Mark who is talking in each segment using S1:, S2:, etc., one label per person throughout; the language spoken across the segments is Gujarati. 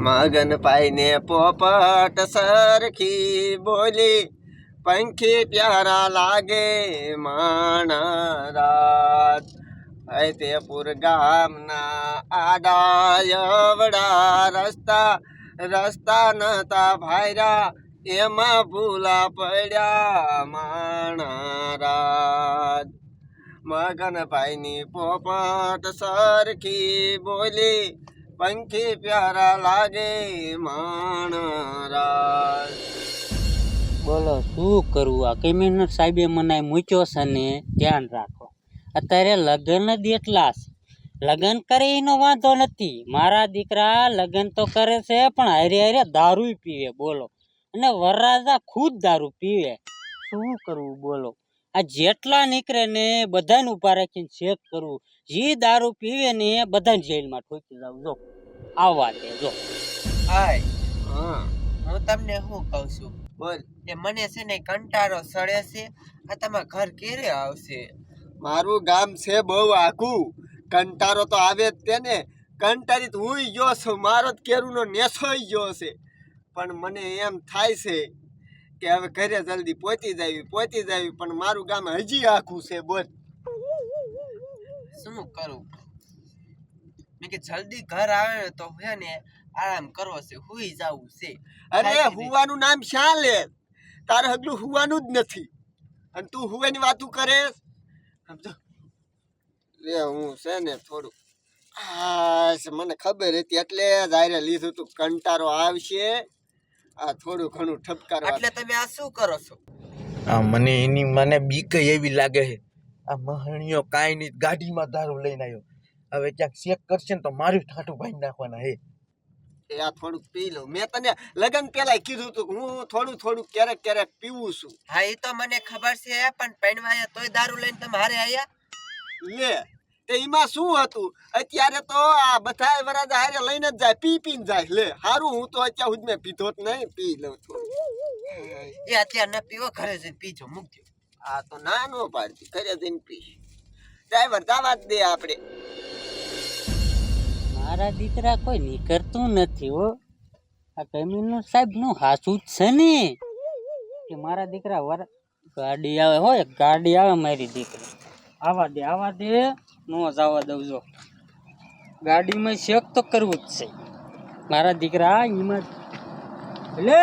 S1: મગન પાઈને પોપટ સરખી બોલી, પંખી પ્યારા લાગે માણા ફૈતેપુર ગામના આડાયવડા રસ્તા રસ્તા નતા ભાયરા, એમાં ભૂલા પડ્યા માણા મગન મગનભાઈની પોપટ સરખી બોલી પંખી પ્યારા લાગે માણરાજ.
S2: બોલો, શું કરવું આ કમિશનર સાહેબે મને મૂક્યો છે ને, ધ્યાન રાખો. અત્યારે લગ્ન જ એટલા છે. લગ્ન કરે એનો વાંધો નથી. મારા દીકરા લગ્ન તો કરે છે, પણ હારે હારે દારૂ પીવે, બોલો. અને વરરાજા ખુદ દારૂ પીવે. શું કરવું બોલો? આ જેટલા નીકળે ને બધાને ઊભા રાખીને ચેક કરવું. જે દારૂ પીવે ને એ બધાને જેલમાં ઠોકી જાવ જો આવવા વાત જો.
S3: હાય.
S1: હા.
S3: હું તમને શું કહું છું?
S1: બોલ.
S3: કે મને છે ને કંટાળો સડે છે. આ તમારા ઘર ક્યારે આવશે?
S1: મારું ગામ છે બહુ આખું કંટારો તો આવે જ તેને ને. તો હું ગયો છું. મારો જ કેરુનો નેસોય ગયો છે. પણ મને એમ થાય છે કે હવે ઘરે જલ્દી પહોંચી જાવી પહોંચી જાવી પણ મારું ગામ હજી આખું છે બોલ.
S3: શું કરું? મેં કે જલ્દી ઘર આવે ને તો હે ને આરામ કરવો છે હુઈ જાવું છે.
S1: અરે હુવાનું નામ શા લે તારે હગલું હુવાનું જ નથી. અને તું હુવાની વાતું કરે? સમજો? લે હું છે ને થોડું આ મને ખબર હતી એટલે જ આરે લીધું તું કંટારો આવશે. આ થોડું ઘણું ઠપકાર
S3: એટલે તમે આ શું કરો છો?
S4: આ મને એની મને બીક એવી લાગે છે. આ મહણીયો કાંઈ નહીં ગાડીમાં દારૂ લઈને આવ્યો. હવે ક્યાંક ચેક કરશે ને તો મારું ઠાઠું ભાઈ નાખવાના હે
S1: એ આ થોડુંક પી લઉં. મેં તને લગન પેલા કીધું તું કે હું થોડું થોડું ક્યારેક ક્યારેક પીવું છું.
S3: હા એ તો મને ખબર છે પણ પૈણવાયા તોય દારૂ લઈને તમે હારે આયા?
S1: લે એમાં શું હતું? અત્યારે તો આ બધા વરાજા હારે લઈને જ જાય પી પીને જાય. લે હારું હું તો અત્યાર સુધી મેં પીધો જ નહીં પી લઉં છું.
S3: એ અત્યારે ન પીવો ઘરે જઈને પીજો મૂકજો
S1: આ તો ના નો પાડતી ઘરે જઈને પી. ડ્રાઈવર દાવાત જ દે આપણે
S2: મારા દીકરા કોઈ નીકળતું નથી હો. આ કમીનો સાહેબનું હાચું જ છે ને કે મારા દીકરા વર ગાડી આવે હોય ગાડી આવે મારી દીકરી. આવા દે આવા દે. નો જવા દઉં જો. ગાડીમાં શેક તો કરવું જ છે. મારા દીકરા એમાં લે!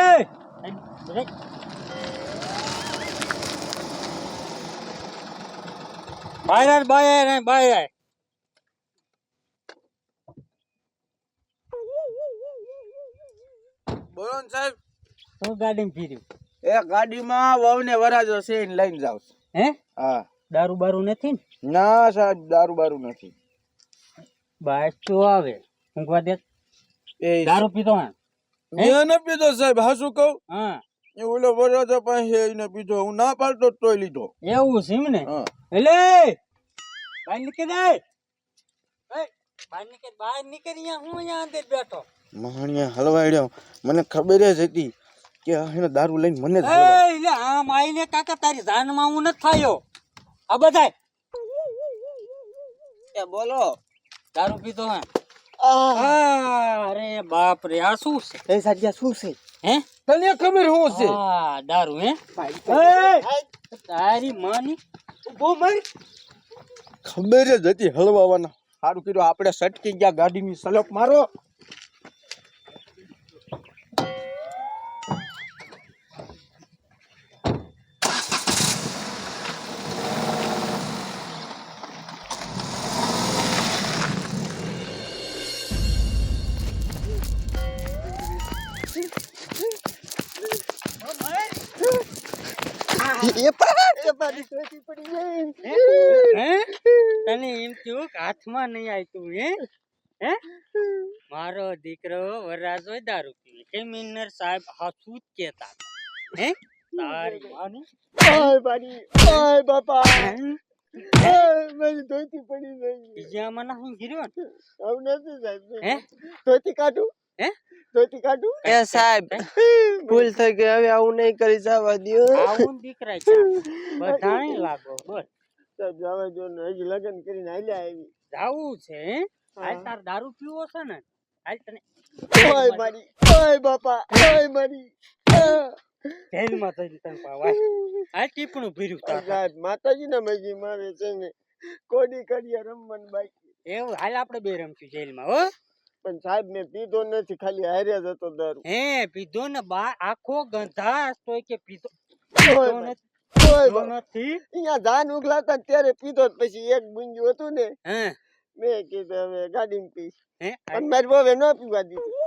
S2: આય, બહાર આય.
S4: બોલો ને સાહેબ.
S2: હું ગાડીમાં ફીર્યું?
S4: એ ગાડીમાં વહુને વરાજો છે લઈને જાવ
S2: હે?
S4: હા.
S2: દારૂ બારૂ નથી ને?
S4: ના સાહેબ દારૂ બારૂ નથી.
S2: બાઈક તો આવે? ઊંઘવા દે.
S4: એ
S2: દારૂ પીતો હા?
S4: મેં ન પીધો સાહેબ હાસું કહું?
S2: હા.
S4: એ ઓલો વરાજો પાસે એને પીધો હું ના પાડતો તોય લીધો.
S2: એવું છે ને? એટલે બહાર નીકળી એ, બહાર નીકળ બહાર નીકળી હું અહીંયા અંદર બેઠો.
S4: મહાણીયા હલવાડ્યો. મને ખબર જ હતી કે એને દારૂ લઈને મને
S2: આમ આવીને કાકા તારી જાનમાં હું નથી થયો. આ બધાય.
S1: એ બોલો
S2: દારૂ પીતો હે? અરે બાપ રે આ શું છે?
S1: એ સાજ્યા શું છે?
S2: હે?
S4: તને ખબર શું છે?
S2: આ દારૂ હે? એ, તારી માની.
S1: ઊભો મર
S4: ખબર જ હતી હળવાવાના સારું કર્યું આપણે સટકી ગયા ગાડીની સલપ મારો.
S1: એ પા એ પાડી ટોટી પડી જાય.
S2: હે? તને એમ થયું કે હાથમાં નહીં આવતું હે? હે? મારો દીકરો વરરાજો દારૂ પીવે. કેમિનર સાહેબ હાથું જ કેતા. હે? તારી માની?
S1: ઓય પાડી ઓય બાપા. મારી ધોતી પડી ગઈ.
S2: બીજામાં ના હું ગીર્યો
S1: આવું નથી સાહેબ.
S2: હે?
S1: ધોતી કાઢું?
S2: હે?
S1: ધોતી કાઢું
S3: એ સાહેબ ભૂલ થઈ ગઈ. હવે આવું નહીં કરી જવા દો
S2: આવું દીકરા છે બધાને લાગો બોલ.
S1: સાહેબ જવા દો ને. હજી લગ્ન કરીને હાલ્યા આવી.
S2: જાવું છે હે? આ તાર દારૂ પીવો છે ને હાલ તને
S1: ઓય મારી ઓય બાપા ઓય મારી.
S2: જેલમાં જઈને તને પાવા. આ ટીપણું ભર્યું તાર.
S1: સાહેબ માતાજીના મજી મારે છે ને. કોડી કડિયા રમવાનું બાકી.
S2: એવું હાલ આપણે બે રમશું જેલમાં હો.
S1: પણ સાહેબ મેં પીધો નથી ખાલી હાર્યા જ હતો દારૂ.
S2: હે પીધો ને બા આખો ગંધાસ તો કે પીધો નથી.
S1: અહીંયા ધાન ઉગલાતા ત્યારે પીધો પછી એક બુંજ્યું હતું ને
S2: હે.
S1: મેં કીધું હવે ગાડીમાં પીશ.
S2: હે
S1: મારી વહુએ ન પીવા દીધું.